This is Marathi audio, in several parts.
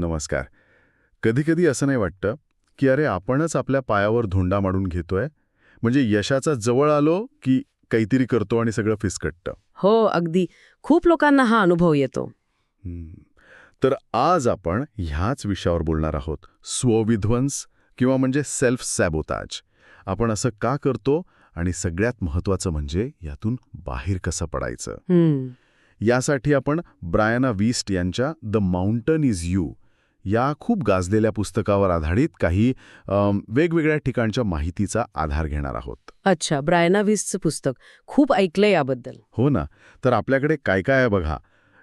नमस्कार. कधीकधी असं नाही वाटतं की अरे आपणच आपल्या पायावर धोंडा मारून घेतोय? म्हणजे यशाचा जवळ आलो की काहीतरी करतो आणि सगळं फिसकटतं. हो अगदी. खूप लोकांना हा अनुभव येतो. हम्म. तर आज आपण ह्याच विषयावर बोलणार आहोत. स्वविध्वंस किंवा म्हणजे सेल्फ सॅबोताज आपण असं का करतो आणि सगळ्यात महत्त्वाचं म्हणजे यातून बाहेर कसं पडायचं? यासाठी आपण ब्रायना वीस्ट यांच्या द माउंटन इज यू या खूप गाजलेल्या पुस्तकावर आधारित काही वेगवेगळ्या ठिकाणच्या माहितीचा आधार घेणार आहोत. अच्छा ब्रायना विसचं पुस्तक. खूप ऐकलंय याबद्दल. हो ना. तर आपल्याकडे काय काय आहे बघा.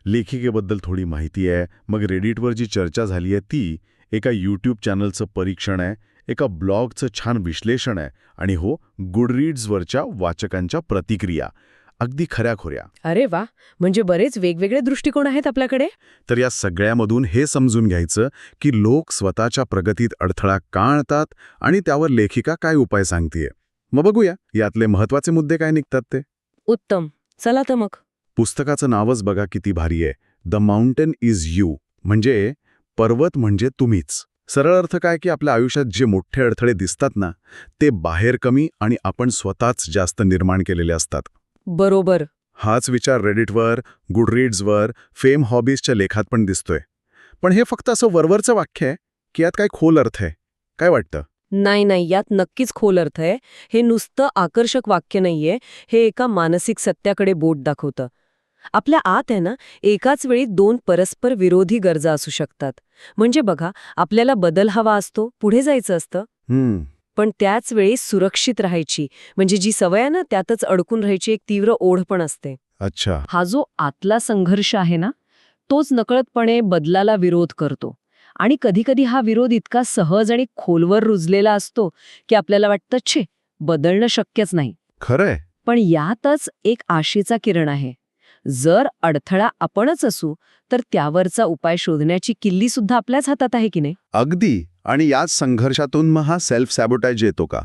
लेखिकेबद्दल थोडी माहिती आहे. मग रेडिटवर जी चर्चा झाली आहे ती एका यूट्यूब चॅनलचं परीक्षण आहे. एका ब्लॉगचं छान विश्लेषण आहे. आणि हो गुडरीड्सवरच्या वाचकांच्या प्रतिक्रिया. अगदी खऱ्याखोऱ्या अरे वा म्हणजे बरेच वेगवेगळे दृष्टिकोन आहेत आपल्याकडे? तर या सगळ्यामधून हे समजून घ्यायचं की लोक स्वतःच्या प्रगतीत अडथळा का आणतात आणि त्यावर लेखिका काय उपाय सांगतीये. मग बघूया यातले महत्त्वाचे मुद्दे काय निघतात ते. उत्तम. चला तर मग. पुस्तकाचं नावच बघा किती भारी आहे. द माउंटेन इज यू म्हणजे पर्वत म्हणजे तुम्हीच. सरळ अर्थ काय की आपल्या आयुष्यात जे मोठे अडथळे दिसतात ना ते बाहेर कमी आणि आपण स्वतःच जास्त निर्माण केलेले असतात. बरोबर. हाच विचार रेडिटवर गुडरीड्सवर फेम हॉबीजच्या लेखात पण दिसतोय. पण हे फक्त असं वरवरचं वाक्य आहे की यात काय खोल अर्थ आहे? काय वाटतं? नाही नाही यात नक्कीच खोल अर्थ आहे. हे नुसतं आकर्षक वाक्य नाहीये. हे एका मानसिक सत्याकडे बोट दाखवतं. आपल्या आत आहे ना एकाच वेळी दोन परस्पर विरोधी गरजा असू शकतात. म्हणजे बघा आपल्याला बदल हवा असतो पुढे जायचं असतं. पण त्याच वेळी सुरक्षित राहायची. म्हणजे जी सवय आहे ना त्यातच अडकून राहायची एक तीव्र ओढ पण असते. अच्छा. हा जो आतला संघर्ष आहे ना तोच नकळतपणे बदलाला विरोध करतो. आणि कधीकधी हा विरोध इतका सहज आणि खोलवर रुजलेला असतो की आपल्याला वाटतं छे बदलणं शक्यच नाही. खरंय. पण यातच एक आशेचा किरण आहे. जर अडथळा आपणच असू तर त्यावरचा उपाय शोधण्याची किल्ली सुद्धा आपल्याच हातात आहे की नाही? अगदी. आणि याच संघर्षातून मग हा सेल्फ सॅबोटाईज येतो का?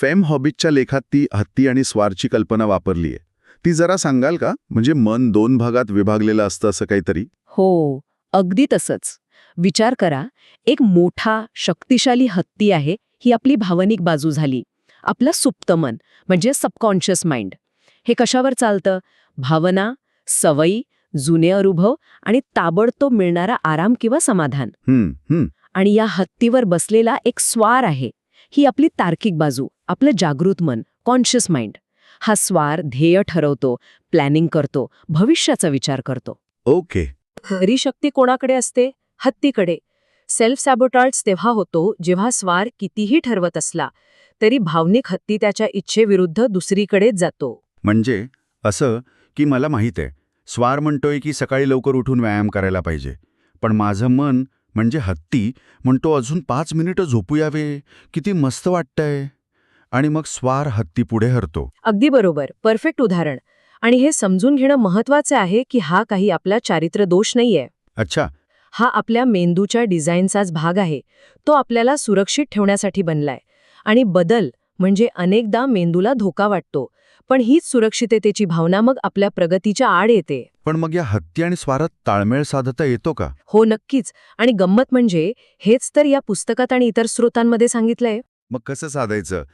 फेम हॉबीजच्या लेखात ती हत्ती आणि स्वारची कल्पना वापरलीय. ती जरा सांगाल का? म्हणजे मन दोन भागात विभागलेलं असतं असं काहीतरी? हो अगदी तसंच. विचार करा एक मोठा शक्तिशाली हत्ती आहे ही आपली भावनिक बाजू झाली. आपलं सुप्त मन म्हणजे सबकॉन्शियस माइंड हे कशावर चालतं? भावना सवयी जुने अनुभव आणि ताबडतोब मिळणारा आराम किंवा समाधान. आणि या हत्तीवर बसलेला एक स्वार आहे. ही आपली तार्किक बाजू आपलं जागृत मन कॉन्शियस माइंड हा स्वार ध्येय ठरवतो प्लॅनिंग करतो भविष्याचा विचार करतो. ओके. खरी शक्ती कोणाकडे असते? हत्तीकडे. सेल्फ सॅबोटार्ड्स तेव्हा होतो जेव्हा स्वार कितीही ठरवत असला तरी भावनिक हत्ती त्याच्या इच्छेविरुद्ध दुसरीकडेच जातो. म्हणजे असं की मला माहीत आहे स्वार म्हणतोय की सकाळी लवकर उठून व्यायाम करायला पाहिजे पण माझं मन म्हणजे हत्ती म्हणतो अजून पाच मिनिटं झोपू यावे किती मस्त वाटतंय. आणि मग स्वार हत्ती पुढे हरतो. अगदी बरोबर. परफेक्ट उदाहरण. आणि हे समजून घेणं महत्त्वाचे आहे की हा काही आपला चारित्र्य दोष नाहीये. अच्छा. हा आपल्या मेंदूच्या डिझाईनचाच भाग आहे. तो आपल्याला सुरक्षित ठेवण्यासाठी बनलाय. आणि बदल म्हणजे अनेकदा मेंदूला धोका वाटतो. पण हीच सुरक्षिततेची भावना मग आपल्या प्रगतीच्या आड येते. पण मग या हत्ती आणि स्वारात ताळमेळ साधता येतो का? हो नक्कीच. आणि गंमत म्हणजे हेच तर या पुस्तकात आणि इतर स्रोतांमध्ये सांगितलंय. मग कसं साधायचं?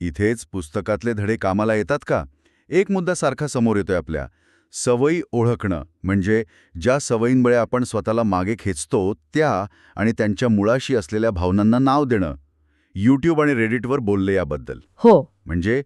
इथेच पुस्तकातले धडे कामाला येतात का? एक मुद्दा सारखा समोर येतोय आपल्या. सवयी ओळखणं म्हणजे ज्या सवयींमुळे आपण स्वतःला मागे खेचतो त्या आणि त्यांच्या मुळाशी असलेल्या भावनांना नाव देणं. यूट्यूब आणि रेडिटवर बोलले याबद्दल. हो. म्हणजे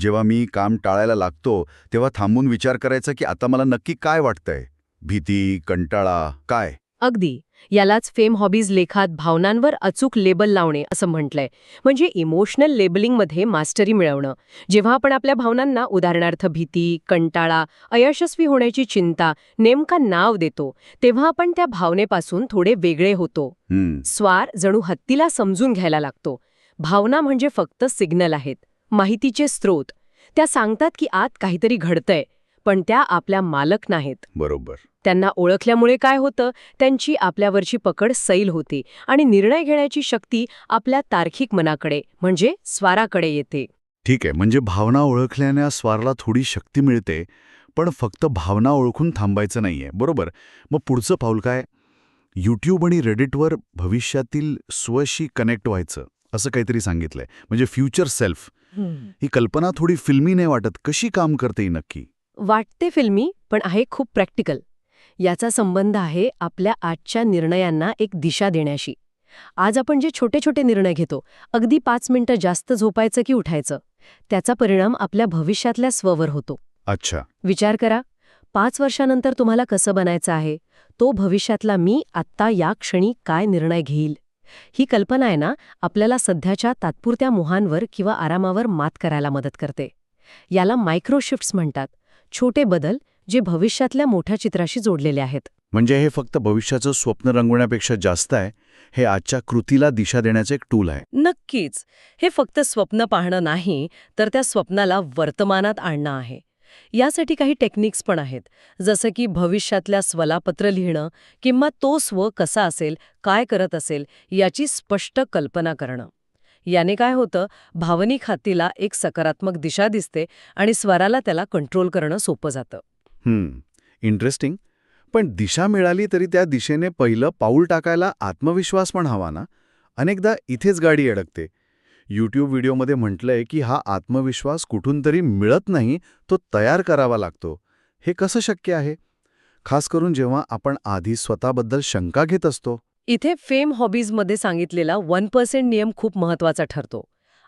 जेव्हा मी काम टाळायला लागतो तेव्हा थांबून विचार करायचा की आता मला नक्की काय वाटतंय? भीती कंटाळा काय? अगदी. यालाच फेम हॉबीज लेखात भावनांवर अचूक लेबल लावणे असं म्हटलंय. म्हणजे इमोशनल लेबलिंगमध्ये मास्टरी मिळवणं. जेव्हा आपण आपल्या भावनांना उदाहरणार्थ भीती कंटाळा अयशस्वी होण्याची चिंता नेमका नाव देतो तेव्हा आपण त्या भावनेपासून थोडे वेगळे होतो. स्वार जणू हत्तीला समजून घ्यायला लागतो. भावना म्हणजे फक्त सिग्नल आहेत. माहितीचे स्रोत. त्या सांगतात की आत काहीतरी घडतंय पण त्या आपल्या मालक नाहीत. बरोबर. त्यांना ओळखल्यामुळे काय होतं? त्यांची आपल्यावरची पकड सैल होते आणि निर्णय घेण्याची शक्ती आपल्या तार्किक मनाकडे म्हणजे स्वाराकडे येते. ठीक आहे म्हणजे भावना ओळखल्याने स्वारला थोडी शक्ती मिळते पण फक्त भावना ओळखून थांबायचं नाहीये बरोबर? मग पुढचं पाऊल काय? यूट्यूब आणि रेडिटवर भविष्यातील स्वशी कनेक्ट व्हायचं असं काहीतरी सांगितलंय. म्हणजे फ्युचर सेल्फ ही कल्पना थोडी फिल्मी नाही वाटत. कशी काम करते ही नक्की? वाटते फिल्मी पण आहे खूप प्रॅक्टिकल. याचा संबंध आहे आपल्या आजच्या निर्णयांना एक दिशा देण्याशी. आज आपण जे छोटे छोटे निर्णय घेतो अगदी पाच मिनिटं जास्त झोपायचं की उठायचं त्याचा परिणाम आपल्या भविष्यातल्या स्ववर होतो. अच्छा. विचार करा पाच वर्षानंतर तुम्हाला कसं बनायचं आहे? तो भविष्यातला मी आत्ता या क्षणी काय निर्णय घेईल? ही कल्पना आहे ना आपल्याला सध्याच्या तात्पुरत्या मोहांवर किंवा आरामावर मात करायला मदत करते. याला मायक्रोशिफ्ट्स म्हणतात. छोटे बदल जे भविष्यातल्या मोठ्या चित्राशी जोडलेले आहेत. म्हणजे हे फक्त भविष्याचं स्वप्न रंगवण्यापेक्षा जास्त आहे हे आजच्या कृतीला दिशा देण्याचं एक टूल आहे. नक्कीच. हे फक्त स्वप्न पाहणं नाही तर त्या स्वप्नाला वर्तमानात आणणं आहे. यासाठी काही टेक्निक्स पण आहेत. जसं की भविष्यातल्या स्वलापत्र लिहिणं किंवा तो स्व कसा असेल काय करत असेल याची स्पष्ट कल्पना करणं. याने काय होतं भावनिक हातीला एक सकारात्मक दिशा दिसते आणि स्वराला त्याला कंट्रोल करणं सोपं जातं. हम्म इंटरेस्टिंग पण दिशा मिळाली तरी त्या दिशेने पहिलं पाऊल टाकायला आत्मविश्वास पण हवा ना? अनेकदा इथेच गाडी अडकते. यूट्यूब व्हिडिओमध्ये म्हटलंय की हा आत्मविश्वास कुठून तरी मिळत नाही तो तयार करावा लागतो. हे कसं शक्य आहे? खास करून जेव्हा आपण आधी स्वतःबद्दल शंका घेत असतो. इथे फेम हॉबीजमध्ये सांगितलेला वन पर्सेंट नियम खूप महत्त्वाचा ठरतो.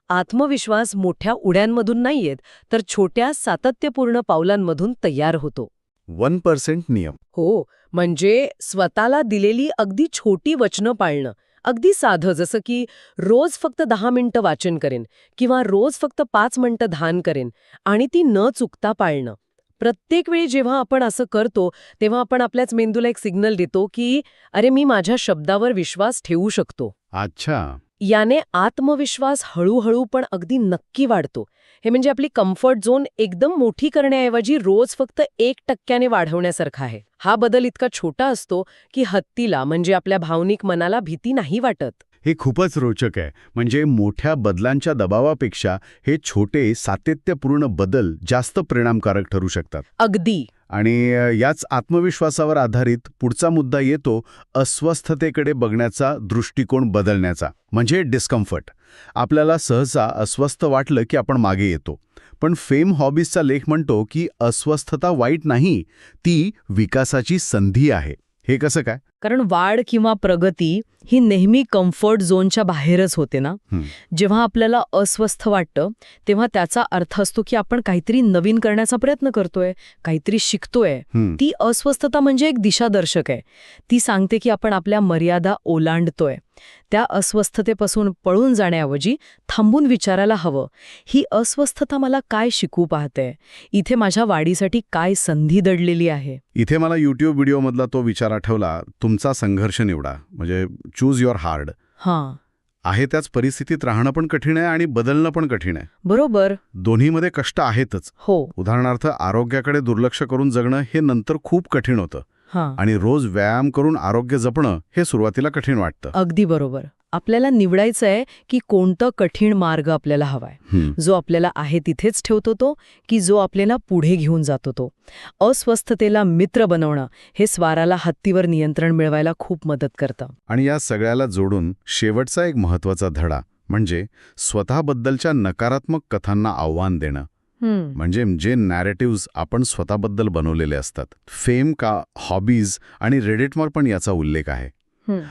आत्मविश्वास मोठ्या उड्यांमधून नाही येत तर छोट्या सातत्यपूर्ण पावलांमधून तयार होतो. वन पर्सेंट नियम. हो म्हणजे स्वतःला दिलेली अगदी छोटी वचनं पाळणं. अगदी साधं जसं की रोज फक्त दहा मिनिटं वाचन करेन किंवा रोज फक्त पाच मिनिटं ध्यान करेन आणि ती न चुकता पाळणं. प्रत्येक वेळी जेव्हा आपण असं करतो तेव्हा आपण आपल्याच मेंदूला एक सिग्नल देतो की अरे मी माझ्या शब्दावर विश्वास ठेवू शकतो. अच्छा. याने आत्मविश्वास हळूहळू पण अगदी नक्की वाढतो. हे म्हणजे आपली कम्फर्ट झोन एकदम मोठी करण्याऐवजी रोज फक्त एक टक्क्याने वाढवण्यासारखा आहे. हा बदल इतका छोटा असतो की हत्तीला म्हणजे आपल्या भावनिक मनाला भीती नाही वाटत. हे खूपच रोचक आहे. म्हणजे मोठ्या बदलांच्या दबावापेक्षा हे छोटे सातत्यपूर्ण बदल जास्त परिणामकारक ठरू शकतात. अगदी. आणि याच आत्मविश्वासावर आधारित पुढचा मुद्दा येतो अस्वस्थतेकडे बघण्याचा दृष्टिकोन बदलण्याचा म्हणजे डिस्कम्फर्ट आपल्याला सहसा अस्वस्थ वाटलं की आपण मागे येतो. पण फेम हॉबीजचा लेख म्हणतो की अस्वस्थता वाईट नाही ती विकासाची संधी आहे. हे कसं काय? कारण वाढ किंवा प्रगती ही नेहमी कम्फर्ट झोनच्या बाहेरच होते ना. जेव्हा आपल्याला अस्वस्थ वाटतं तेव्हा त्याचा अर्थ असतो की आपण काहीतरी नवीन करण्याचा प्रयत्न करतोय काहीतरी शिकतोय. ती अस्वस्थता म्हणजे एक दिशादर्शक आहे. ती सांगते की आपण आपल्या मर्यादा ओलांडतोय. त्या अस्वस्थतेपासून पळून जाण्याऐवजी थांबून विचारायला हवं. ही अस्वस्थता मला काय शिकू पाहते? इथे माझ्या वाढीसाठी काय संधी दडलेली आहे? इथे मला यूट्यूब व्हिडिओमधला तो विचार आठवला. तुमचा संघर्ष निवडा. म्हणजे चूज युअर हार्ड हां. आहे त्याच परिस्थितीत राहणं पण कठीण आहे आणि बदलणं पण कठीण आहे. बरोबर. दोन्हीमध्ये कष्ट आहेतच. हो. उदाहरणार्थ आरोग्याकडे दुर्लक्ष करून जगणं हे नंतर खूप कठीण होतं. हां. आणि रोज व्यायाम करून आरोग्य जपणं हे सुरुवातीला कठीण वाटतं. अगदी बरोबर. आपल्याला निवडायचं आहे की कोणतं कठीण मार्ग आपल्याला हवाय. जो आपल्याला आहे तिथेच ठेवतो तो की जो आपल्याला पुढे घेऊन जातो तो. अस्वस्थतेला मित्र बनवणं हे स्वाराला हत्तीवर नियंत्रण मिळवायला खूप मदत करतं. आणि या सगळ्याला जोडून शेवटचा एक महत्त्वाचा धडा म्हणजे स्वतःबद्दलच्या नकारात्मक कथांना आव्हान देणं. म्हणजे जे नॅरेटिव्हज आपण स्वतःबद्दल बनवलेले असतात. फेम का हॉबीज आणि रेडिटवर पण याचा उल्लेख आहे.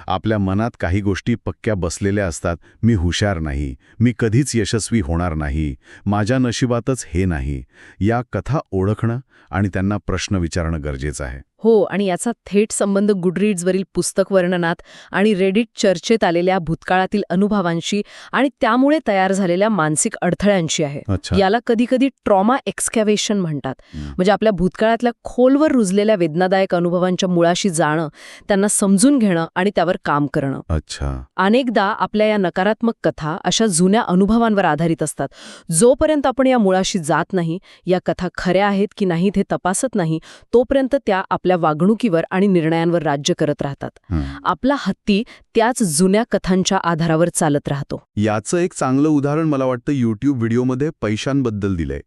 आपल्या मनात काही गोष्टी पक्क्या बसलेल्या असतात मी हुशार नाही मी कधीच यशस्वी होणार नाही माझ्या नशिबातच हे नाही. या कथा ओळखणं आणि त्यांना प्रश्न विचारणं गरजेचं आहे. हो आणि याचा थेट संबंध गुडरीड्सवरील पुस्तक वर्णनात आणि रेडिट चर्चेत आलेल्या भूतकाळातील अनुभवांशी आणि त्यामुळे तयार झालेल्या मानसिक अडथळ्यांशी आहे. अच्छा. याला कधीकधी ट्रॉमा एक्सकॅव्हेशन म्हणतात. म्हणजे आपल्या भूतकाळातल्या खोलवर रुजलेल्या वेदनादायक अनुभवांच्या मुळाशी जाणं त्यांना समजून घेणं आणि त्यावर काम करणं. अच्छा. अनेकदा आपल्या या नकारात्मक कथा अशा जुन्या अनुभवांवर आधारित असतात. जोपर्यंत आपण या मुळाशी जात नाही या कथा खऱ्या आहेत की नाहीत हे तपासत नाही तोपर्यंत त्या आपल्या वागणुकीवर आणि निर्णयांवर राज्य करत राहतात. आपला हत्ती त्याच जुन्या कथांच्या आधारावर चालत राहतो. याचं एक चांगलं उदाहरण मला वाटतं यूट्यूब व्हिडिओमध्ये पैशांबद्दल दिलंय.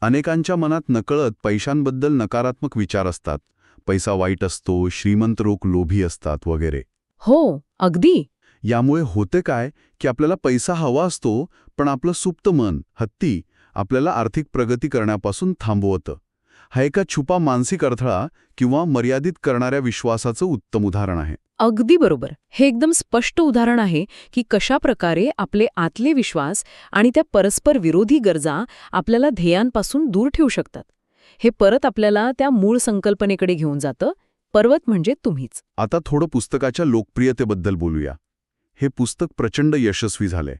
अनेकांच्या मनात नकळत पैशांबद्दल नकारात्मक विचार असतात. पैसा वाईट असतो श्रीमंत लोक लोभी असतात वगैरे. हो अगदी. यामुळे होते काय की आपल्याला पैसा हवा असतो पण आपलं सुप्त मन हत्ती आपल्याला आर्थिक प्रगती करण्यापासून थांबवतं. हा एका छुपा मानसिक अडथळा किंवा मर्यादित करणाऱ्या विश्वासाचं उत्तम उदाहरण आहे. अगदी बरोबर. हे एकदम स्पष्ट उदाहरण आहे की कशा प्रकारे आपले आतले विश्वास आणि त्या परस्पर विरोधी गरजा आपल्याला ध्येयांपासून दूर ठेवू शकतात. हे परत आपल्याला त्या मूळ संकल्पनेकडे घेऊन जातं. पर्वत म्हणजे तुम्हीच. आता थोडं पुस्तकाच्या लोकप्रियतेबद्दल बोलूया. हे पुस्तक प्रचंड यशस्वी झाले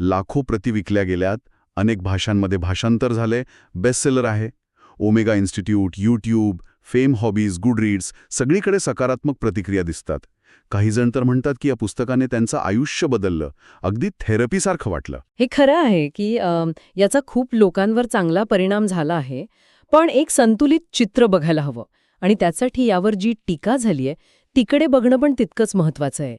लाखो प्रती विकल्या गेल्यात अनेक भाषांमध्ये भाषांतर झाले बेस्टसेलर आहे. Omega Institute YouTube fame hobbies Goodreads सगळीकडे सकारात्मक प्रतिक्रिया दिसतात. काही जण तर म्हणतात की या पुस्तकाने त्यांचं आयुष्य बदललं. अगदी थेरपीसारखं वाटलं. हे खरं आहे की याचा खूप लोकांवर चांगला परिणाम झाला आहे पण एक संतुलित चित्र बघायला हवं. आणि त्यासाठी यावर जी टीका झालीय तिकडे बघणं पण तितकंच महत्वाचं आहे.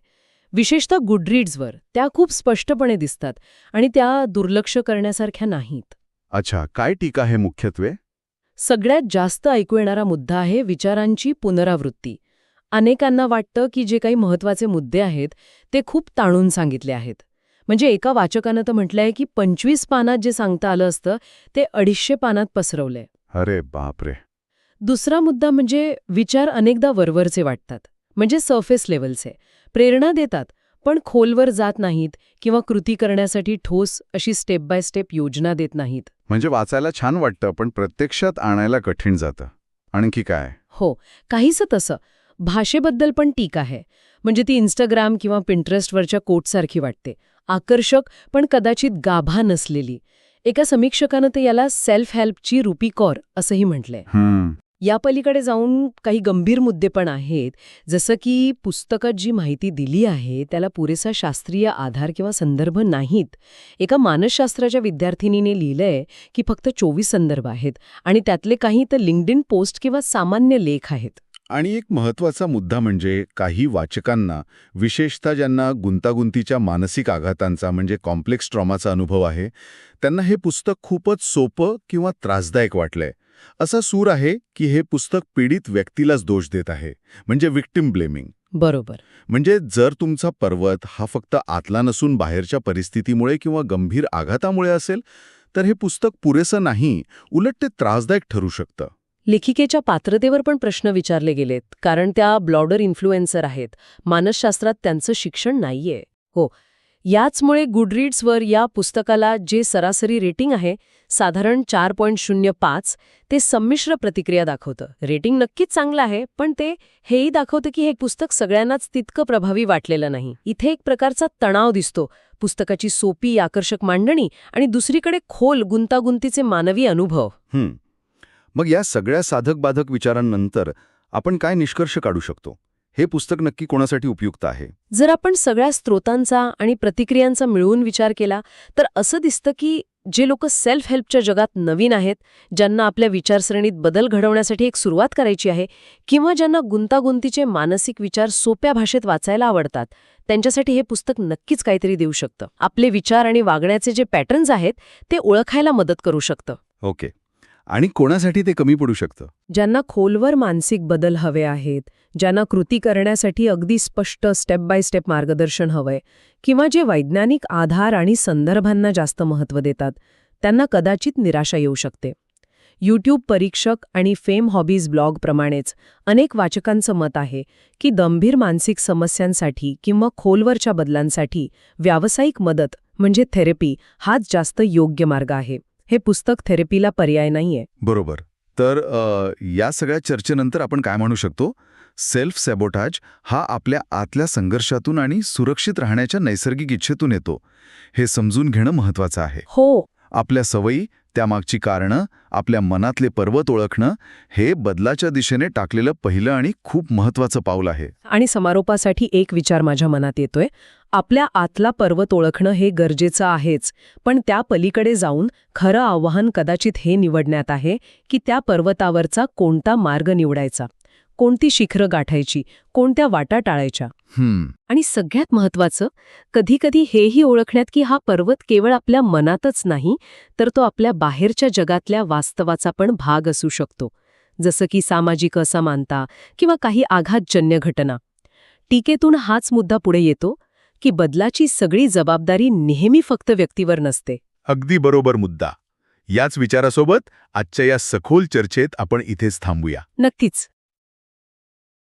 विशेषतः गुडरीड्सवर त्या खूप स्पष्टपणे दिसतात आणि त्या दुर्लक्ष करण्यासारख्या नाहीत. अच्छा काय टीका आहे मुख्यत्वे? सगळ्यात जास्त ऐकू येणारा मुद्दा आहे विचारांची पुनरावृत्ती. अनेकांना वाटतं की जे काही महत्त्वाचे मुद्दे आहेत ते खूप ताणून सांगितले आहेत. म्हणजे एका वाचकानं तर म्हटलंय की पंचवीस पानात जे सांगता आलं असतं ते अडीचशे पानात पसरवलंय. अरे बापरे! दुसरा मुद्दा म्हणजे विचार अनेकदा वरवरचे वाटतात. म्हणजे सरफेस लेवलचे प्रेरणा देतात पण खोलवर जात नाहीत किंवा कृती करण्यासाठी ठोस अशी स्टेप बाय स्टेप योजना देत नाहीत. म्हणजे वाचायला छान वाटतं पण प्रत्यक्षात आणायला कठीण जातं. आणखी काय? हो काहीसं तसं. भाषेबद्दल पण टीका आहे. म्हणजे ती इंस्टाग्राम किंवा पिंटरेस्टवरच्या कोटसारखी वाटते. आकर्षक पण कदाचित गाभा नसलेली. एका समीक्षकानं ते याला सेल्फ हेल्पची रुपीकॉर असंही म्हटलंय. या पलीकडे जाऊन काही गंभीर मुद्दे पण आहेत. जसं की पुस्तकात जी माहिती दिली आहे त्याला पुरेसा शास्त्रीय आधार किंवा संदर्भ नाहीत. एका मानसशास्त्राच्या विद्यार्थिनीने लिहिलंय की फक्त चोवीस संदर्भ आहेत आणि त्यातले काही तर लिंक्डइन पोस्ट किंवा सामान्य लेख आहेत. आणि एक महत्त्वाचा मुद्दा म्हणजे काही वाचकांना विशेषतः ज्यांना गुंतागुंतीच्या मानसिक आघातांचा म्हणजे कॉम्प्लेक्स ट्रॉमाचा अनुभव आहे त्यांना हे पुस्तक खूपच सोपं किंवा त्रासदायक वाटलंय. असा सूर आहे की हे पुस्तक पीडित व्यक्तीलाच दोष देत आहे म्हणजे विक्टिम ब्लेमिंग बरोबर. म्हणजे जर तुमचा पर्वत हा फक्त आतला नसून बाहेरच्या परिस्थितीमुळे किंवा गंभीर आघातामुळे असेल तर हे पुस्तक पुरेसं नाही उलट ते त्रासदायक ठरू शकतं. लेखिकेच्या पात्रतेवर पण प्रश्न विचारले गेलेत कारण त्या ब्लॉडर इन्फ्लुएन्सर आहेत मानसशास्त्रात त्यांचं शिक्षण नाहीये. हो याचमुळे गुडरीड्सवर या पुस्तकाला जे सरासरी रेटिंग आहे साधारण चार पॉईंट शून्य पाच ते संमिश्र प्रतिक्रिया दाखवतं. रेटिंग नक्कीच चांगलं आहे पण ते हेही दाखवतं की हे पुस्तक सगळ्यांनाच तितकं प्रभावी वाटलेलं नाही. इथे एक प्रकारचा तणाव दिसतो. पुस्तकाची सोपी आकर्षक मांडणी आणि दुसरीकडे खोल गुंतागुंतीचे मानवी अनुभव. मग या सगळ्या साधक-बाधक विचारांनंतर आपण काय निष्कर्ष काढू शकतो? हे पुस्तक नक्की कोणासाठी उपयुक्त आहे? जर आपण सगळ्या स्त्रोतांचा आणि प्रतिक्रियांचा मिळवून विचार केला तर असं दिसतं की जे लोक सेल्फ हेल्पच्या जगात नवीन आहेत ज्यांना आपल्या विचारसरणीत बदल घडवण्यासाठी एक सुरुवात करायची आहे किंवा ज्यांना गुंतागुंतीचे मानसिक विचार सोप्या भाषेत वाचायला आवडतात त्यांच्यासाठी हे पुस्तक नक्कीच काहीतरी देऊ शकतं. आपले विचार आणि वागण्याचे जे पॅटर्न्स आहेत ते ओळखायला मदत करू शकतं. ओके. आणि कोणासाठी ते कमी पडू शकतं? ज्यांना खोलवर मानसिक बदल हवे आहेत ज्यांना कृती करण्यासाठी अगदी स्पष्ट स्टेप बाय स्टेप मार्गदर्शन हवंय किंवा जे वैज्ञानिक आधार आणि संदर्भांना जास्त महत्त्व देतात त्यांना कदाचित निराशा येऊ शकते. यूट्यूब परीक्षक आणि फेम हॉबीज ब्लॉगप्रमाणेच अनेक वाचकांचं मत आहे की गंभीर मानसिक समस्यांसाठी किंवा खोलवरच्या बदलांसाठी व्यावसायिक मदत म्हणजे थेरपी हाच जास्त योग्य मार्ग आहे. हे पुस्तक थेरपीला पर्याय नाहीये. बरोबर. तर अ, या सगळ्या चर्चेनंतर आपण काय म्हणू शकतो? सेल्फ सॅबोटाज हा आपल्या आतल्या संघर्षातून आणि सुरक्षित राहण्याच्या नैसर्गिक इच्छेतून येतो. हे समजून घेणं महत्वाचं आहे. हो. आपल्या सवयी त्यामागची कारणं आपल्या मनातले पर्वत ओळखणं हे बदलाच्या दिशेने टाकलेलं पहिलं आणि खूप महत्वाचं पाऊल आहे. आणि समारोपासाठी एक विचार माझ्या मनात येतोय. आपल्या आतला पर्वत ओळखणं हे गरजेचं आहेच पण त्या पलीकडे जाऊन खरं आव्हान कदाचित हे निवडण्यात आहे की त्या पर्वतावरचा कोणता मार्ग निवडायचा कोणती शिखरं गाठायची कोणत्या वाटा टाळायच्या. आणि सगळ्यात महत्वाचं कधीकधी हेही ओळखण्यात की हा पर्वत केवळ आपल्या मनातच नाही तर तो आपल्या बाहेरच्या जगातल्या वास्तवाचा पण भाग असू शकतो. जसं की सामाजिक असमानता किंवा काही आघातजन्य घटना. टीकेतून हाच मुद्दा पुढे येतो की बदलाची सगळी जबाबदारी नेहमी फक्त व्यक्तीवर नसते. अगदी बरोबर मुद्दा. याच विचारासोबत आजच्या या सखोल चर्चेत आपण इथेच थांबूया. नक्कीच.